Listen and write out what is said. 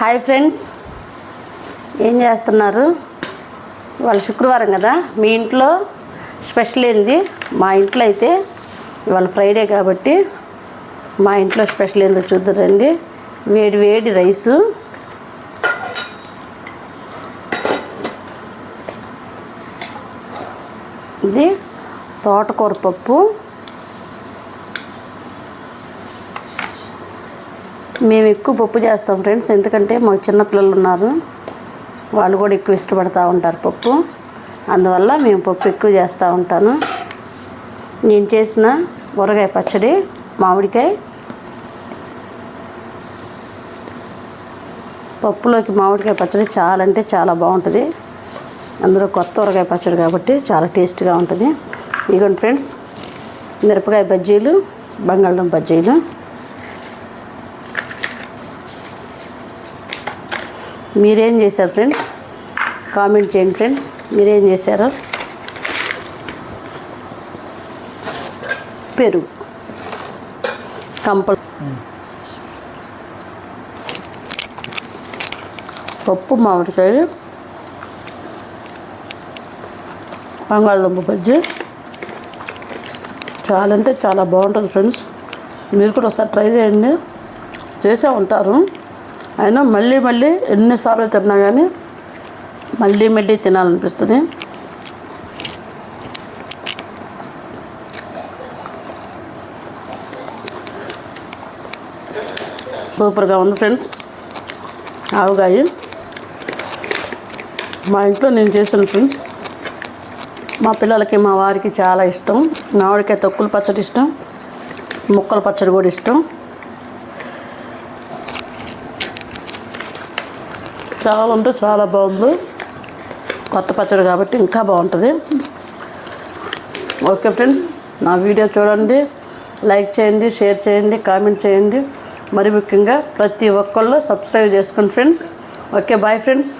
Hi friends. ఏం చేస్తున్నారు? ఇవాళ శుక్రవారం కదా. మీ ఇంట్లో స్పెషల్ ఏంది? మా ఇంట్లో అయితే ఇవాళ ఫ్రైడే కాబట్టి మా ఇంట్లో స్పెషల్ ఏందో చూద్దరండి. వేడి వేడి రైసు. ఇది తోటకూర పప్పు. మేము ఎక్కువ పప్పు చేస్తాం ఫ్రెండ్స్. ఎందుకంటే మాకు చిన్నపిల్లలు ఉన్నారు. వాళ్ళు కూడా ఎక్కువ ఇష్టపడతా ఉంటారు పప్పు. అందువల్ల మేము పప్పు ఎక్కువ చేస్తూ ఉంటాను. నేను చేసిన ఊరగాయ పచ్చడి మామిడికాయ. పప్పులోకి మామిడికాయ పచ్చడి చాలా అంటే చాలా బాగుంటుంది. అందులో కొత్త ఊరగాయ పచ్చడి కాబట్టి చాలా టేస్ట్గా ఉంటుంది. ఇదిగోండి ఫ్రెండ్స్ మిరపకాయ బజ్జీలు బంగాళదుంప బజ్జీలు. మీరేం చేశారు ఫ్రెండ్స్? కామెంట్ చేయండి ఫ్రెండ్స్. మీరేం చేశారు? పెరుగు. కంపల్ పప్పు మామిడికాయ బంగాళదుంప బజ్జీ. చాలా అంటే చాలా బాగుంటుంది ఫ్రెండ్స్. మీరు కూడా ఒకసారి ట్రై చేయండి. చేసే ఉంటారు. అయినా మళ్ళీ మళ్ళీ ఎన్నిసార్లు తిన్నా కానీ మళ్ళీ మళ్ళీ తినాలనిపిస్తుంది. సూపర్గా ఉంది ఫ్రెండ్స్. ఆవుగాయి. మా ఇంట్లో నేను చేశాను ఫ్రెండ్స్. మా పిల్లలకి మా వారికి చాలా ఇష్టం. మామిడికాయ తొక్కుల పచ్చడి ఇష్టం. ముక్కల పచ్చడి కూడా ఇష్టం. చాలా అంటే చాలా బాగుంది. కొత్త పచ్చడి కాబట్టి ఇంకా బాగుంటుంది. ఓకే ఫ్రెండ్స్ నా వీడియో చూడండి లైక్ చేయండి షేర్ చేయండి కామెంట్ చేయండి. మరి ముఖ్యంగా ప్రతి ఒక్కళ్ళు సబ్స్క్రైబ్ చేసుకోండి ఫ్రెండ్స్. Okay bye friends.